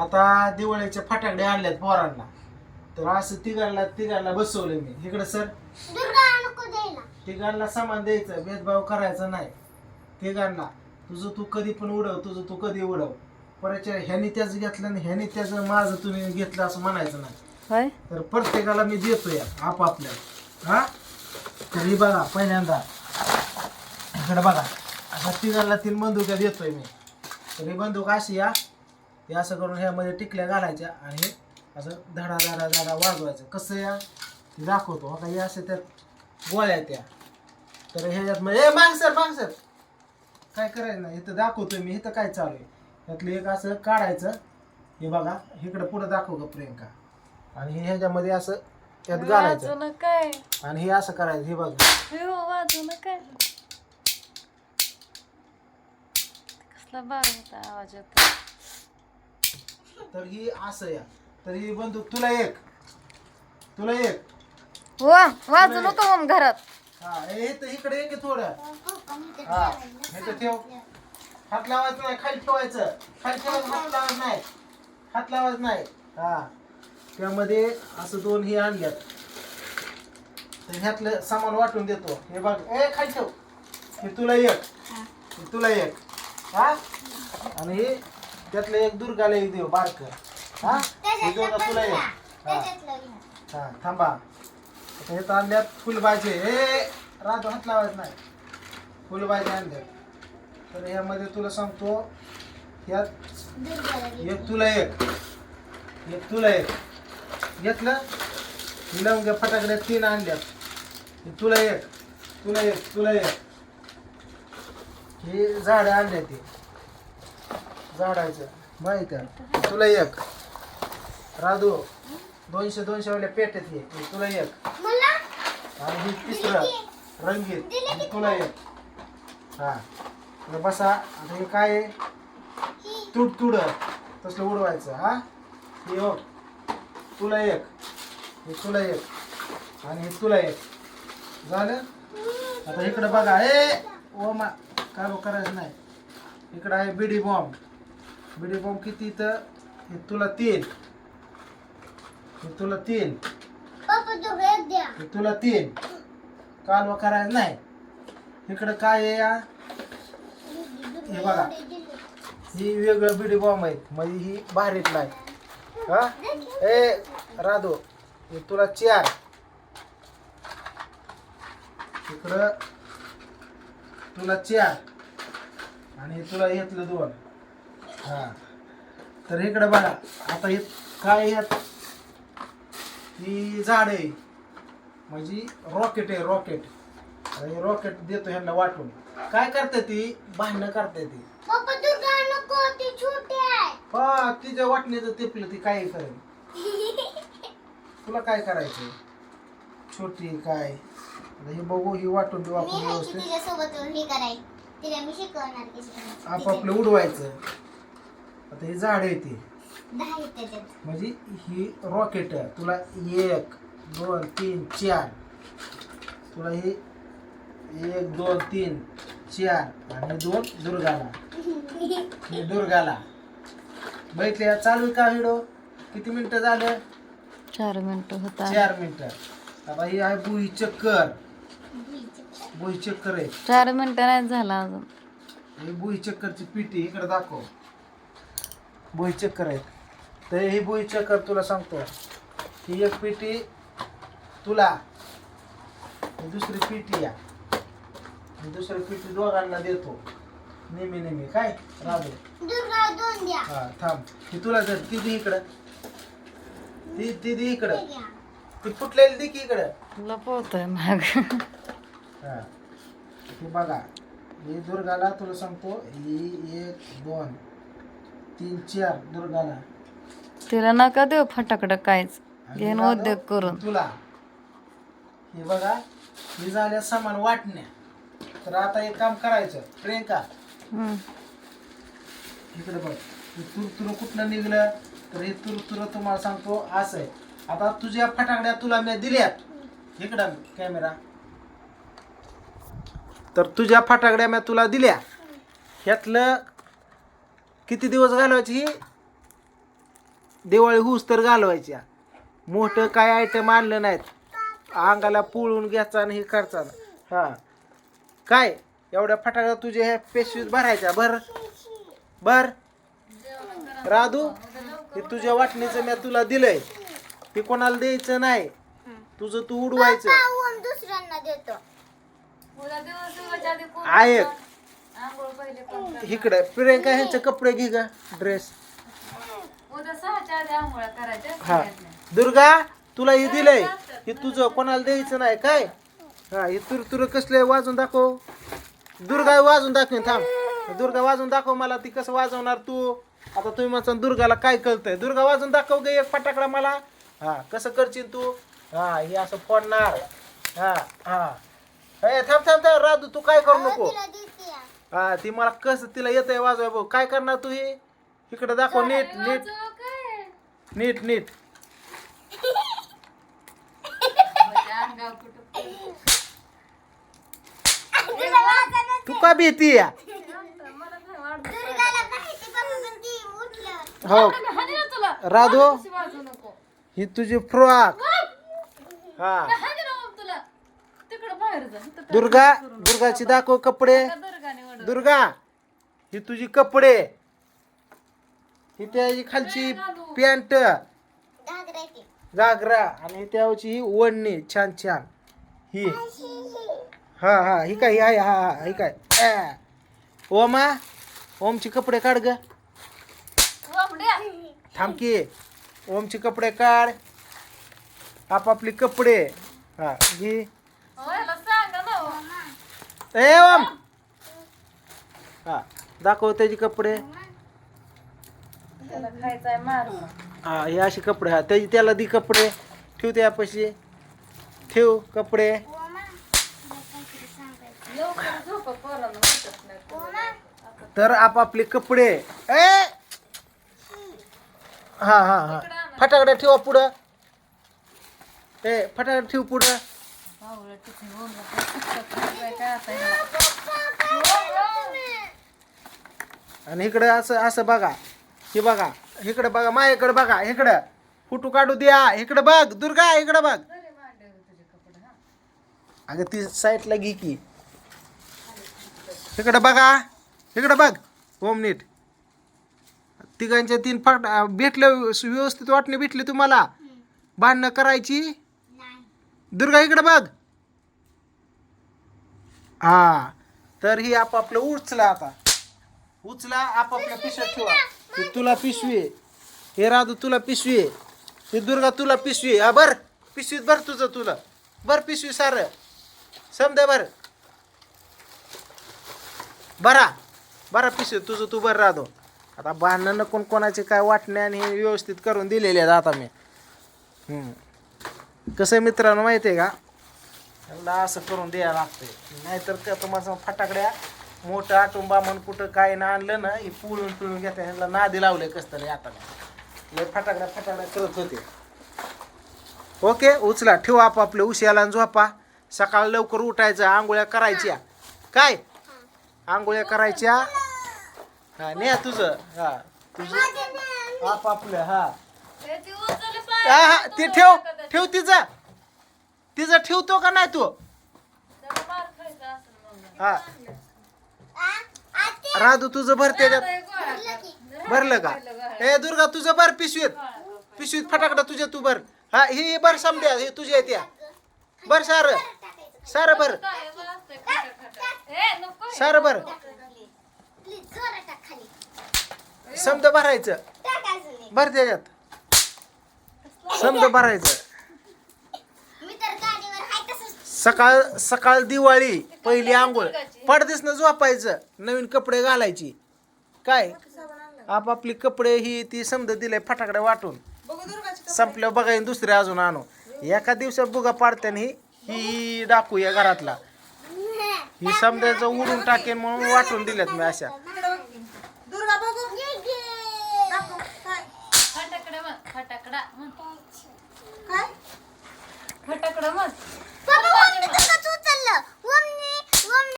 आता दिवाळीच्या फटाकडे आणल्यात पोरांना. तर असं तिघांना तिघांना बसवलं मी. इकडं सर. दुर्गा नको द्यायला. तिघांना सामान द्यायचं. भेदभाव करायचा नाही. तिघांना. तुझं तू कधी पण उडव तुझं तू कधी उडव. परत ह्यानी त्याचं घेतलं आणि ह्यानी त्याचं माझं तुम्ही घेतलं असं म्हणायचं नाही. होय तर प्रत्येकाला मी देतोय आपापल्या. हा? तर ही बघा पहिल्यांदा. इकडे बघा. अशा तिघांना तीन बंदुका देतोय मी. तर ही बंदूक अशी या. हे असं करून ह्यामध्ये टिकल्या घालायच्या आणि असं धडा धडा धडा वाजवायचं. कसं या? ते दाखवतो. आता हे असं त्यात गोळ्या त्या तर ह्याच्यात म्हणजे मांग सर मांग सर. काय करायचं नाही? इथं दाखवतोय मी. इथं काय चालू आहे? त्यातलं एक असं काढायचं. हे बघा इकडं पुढं दाखव का प्रियंका. आणि हे ह्याच्यामध्ये असं त्यात घालायचं. काय आणि हे असं करायचं. हे बघा. हो वाजू काय कसला बार होता आवाज येतो तर ही असं या. तर ही बंदूक तुला एक. तुला एक. वा वाजू नको मग घरात. हा हे इथं इकडे एक आहे थोडं. तर हा हे तर ठेव. हात लावायचं नाही खाली ठेवायचं. खाली ठेवायचं हात लावायचं नाही. हात लावायचं नाही. हा. त्यामध्ये असं दोन हे आणल्यात. तर ह्यातलं सामान वाटून देतो. हे बघ. ए खाली ठेव. हे तुला एक. हे तुला एक. हा? आणि हे त्यातलं एक दुर्गाला एक देऊ बारक. हा? हे दोन तुला एक. हा. हा थांबा. आता हे तर आणल्यात फुलभाजी हे राहतो हात लावायचं नाही. फुलभाजी आणल्यात. तर ह्यामध्ये तुला सांगतो घे. एक तुला एक. एक तुला एक. घेतलं? लवंग्या फटाकड्या तीन आणल्यात. हे तुला एक तुला एक तुला एक. हे झाडं आणल्या ते. झाडायचं. माहिती आहे तुला एक. राधू दोनशे दोनशे वाल्या पेट्यात ये. हे तुला एक. आणि ही तिसरं रंगीत. हे तुला एक. हा. तर बसा. आता हे काय आहे? तुड तुड. तसलं उडवायचं हा? हे हो. तुला एक. हे तुला एक. आणि हे तुला एक. झालं? आता इकडं बघा. हे ओ मा काय करायचं नाही. इकडं आहे बिडी बॉम्ब. बिडी बॉम्ब किती तर हे तुला तीन. हे तुला तीन. हे तुला तीन. कालवा करायचं नाही. इकडं काय आहे या? हे बघा. ही वेगळं बिडी बॉम्ब आहेत म्हणजे ही बारीक नाही. हा? ए राधो हे तुला चार. इकडं तुला चार. आणि हे तुला घेतलं दोन. हा. तर इकडं बघा आता हे काय ह्यात ही झाड आहे. म्हणजे रॉकेट आहे रॉकेट हे रॉकेट देतो ह्यांना वाटून. काय करते ती? भांडणं करते ती. पप्पा दुर्गा नको ती छोटी आहे. हा तिच्या वाटणीचं टिपलं ती काय करेल? तुला काय करायचं छोटी काय? आता हे बघू ही वाटून देऊ मी आपण आहे की व्यवस्थित. तिच्यासोबत हे कराय तिला मी शिकवणार की आपापलं उडवायचं. आता ही झाड आहे ती दहा आहेत त्याच्यात. म्हणजे ही रॉकेट आहे. तुला एक दोन तीन चार. तुला हे एक दोन तीन चार आणि दोन दुर्गाला. हे दुर्गाला. बैठले चालू का व्हिडिओ किती मिनिटं झालं? चार मिनिट होता चार मिनिटं. आता ही आहे बुई चक्कर. बुई चक्कर आहे. चार मिनिट नाही झाला अजून. ही बुई चक्करची पिटी इकडे दाखव. बुई चक्कर आहे तर ही बुई चक्कर तुला सांगतो. ही एक पिटी तुला दुसरी पिटी या. दुसरी पिटी दोघांना देतो. नेहमी नेहमी. काय? राहू दुर्गा दोन द्या. हा थांब. ही तुला जर ती दे इकडं. ती ती दे इकडं. ती फुटलेली दे की इकडं. लपवतोय माग. हा. हे बघा. ही दुर्गाला तुला सांगतो. ही एक दोन. तीन चार दुर्गाला. तिला नका देऊ फटाकडं काहीच. आणि घेऊन उद्योग करून. तुला. हे बघा हे झाल्या समान वाटण्या. तर आता एक काम करायचं. प्रियंका. हम्म. इकडे बघ. हे तुरतुर कुठनं निघलं? तर हे तुरतुर तुम्हाला सांगतो असं आहे. आता तुझ्या फटाकड्या तुला मी दिल्यात. इकडं कॅमेरा तर तुझ्या फटाकड्या मी तुला दिल्या. ह्यातलं किती दिवस घालवायची ही? दिवाळी हुस तर घालवायच्या. मोठं काय आयटम आणलं नाहीत. अंगाला पुळून घ्यायचा आणि हे करचा हा. काय? एवढ्या फटाक्या तुझ्या ह्या पेशवीत भरायच्या. बर बर राधू हे तुझ्या वाटणीचं मी तुला दिलंय. हे कोणाला द्यायचं नाही. तुझं तू उडवायचं. पाहून आंघोळ पहिले? इकडे प्रियंका ह्यांचे कपडे घे का ड्रेस उद्या सहाच्या आधी आंघोळ करायच्या हा. सगळ्यांनी. दुर्गा तुला हे दिलंय. हे तुझं कोणाला द्यायचं नाही काय? हा हे तुर तुर कसले वाजून दाखव. दुर्गा वाजून दाखव थांब. दुर्गा वाजून दाखव मला ती कसं वाजवणार तू? आता तुम्ही म्हणता दुर्गाला काय कळतंय? दुर्गा वाजून दाखव गे एक फटाकडा मला. हा कसं करशील तू? हा हे असं फोडणार. हा हा. ए थांब थांब थांब राधू तू काय करू नको. हा ती मला कसं तिला येतंय वाजवाय भाऊ. काय करणार तू हे? इकडे दाखव नीट नीट? नीट नीट. तू का भीती या हो. हानी ना तुला. राधू. ही तुझी फ्रॉक. हा. दुर्गा. दुर्गाची दाखव कपडे? दुर्गा ही तुझी कपडे. ही त्याची खालची पॅन्ट. घागरा आणि ही त्याची ही ओढणी छान छान. ही. हा हा ही काय ही आहे हा हा ही काय. ओमा ओमचे कपडे काढ ग. बापड्या. थांब की. ओमचे कपडे काढ. आपापले कपडे. हा सांगा ना हो. ए ओम. हा दाखव त्याचे कपडे. त्याला खायचंय मार हा हे असे कपडे हा त्याची त्याला दी कपडे. ठेव त्यापाशी ठेव कपडे. लवकर झोप पोरांना नाही. तर आपापले कपडे. ए! हा हा हा. फटाकडे ठेवा पुढं. ए फटाकडे ठेव पुढं. टिफिन काय आता आणि इकडं असं असं बघा. हे बघा इकडे बघा माझ्याकडे बघा इकडं. फोटो काढू द्या. इकडं बघ दुर्गा इकडं बघ. अगं ती साईडला घे की. इकडं बघा. इकडं बघ. ओम नीट. तिघांच्या तीन फाट भेटलं व्यवस्थित वाटणे भेटली तुम्हाला? भांडणं करायची? दुर्गा इकडं बघ. हा. तर ही आपापलं उचला आता. उचला आपापल्या पिशव्यात ठेवा. ही तुला पिशवी आहे. हे राधू तुला पिशवी आहे. ही दुर्गा तुला पिशवी आहे. हा बर पिशवीत भर तुझं तुला. बर पिशवी सार. समजा बर बरा बरा पिशवी तुझं तू बर राधो. आता भांडणं कोण कोणाचे काय वाटणे आणि हे व्यवस्थित करून दिलेले आहेत आता मी. हम्म. कसं आहे मित्रांनो माहिती आहे का? असं करून द्यायला लागतंय. नाहीतर का तुम्हाला सांगू, फटाकड्या मोठं आटुंबा म्हणून कुठं काय ना आणलं ना हे पुळून पिळून घेते ह्यांना नादी लावलंय कसं तरी आता. लय फटाकड्या फटाकड्या करत होते. ओके उचला ठेवा आपापले उशियाला आणि झोपा. सकाळ लवकर उठायचं आंघोळ्या करायच्या. काय? आंघोळ्या करायच्या? हा न्या तुझं हा तुझं. आपापलं हा. हा हा ते ठेव ठेव तिचं. तिचं ठेवतो का नाही तू? हा. राधू तुझं भर त्याच्यात. भरलं का? ए दुर्गा तुझं भर पिशवीत. पिशवीत फटाकडा तुझ्या तू भर. हा ही बर समद्या हे तुझ्या त्या बर सार. सार भर. बरं. सार भर. समद भरायचं. भर त्याच्यात. समद भरायचं मी तर गाडीवर हाय तसंच सकाळ सकाळ दिवाळी पहिली आंघोळ. पडदेसनं झोपायचं नवीन कपडे घालायची. काय? आपापली कपडे ही ती समज दिलंय फटाकडे वाटून. संपल्यावर बघायन दुसरे अजून आणू. एका दिवसात बुगा पाडत्यान ही ही डाकू या घरातला. ही समजायचं उडून टाकेन म्हणून वाटून दिल्यात मी अशा. दुर्गा बघू. फटाकडा फटाकडा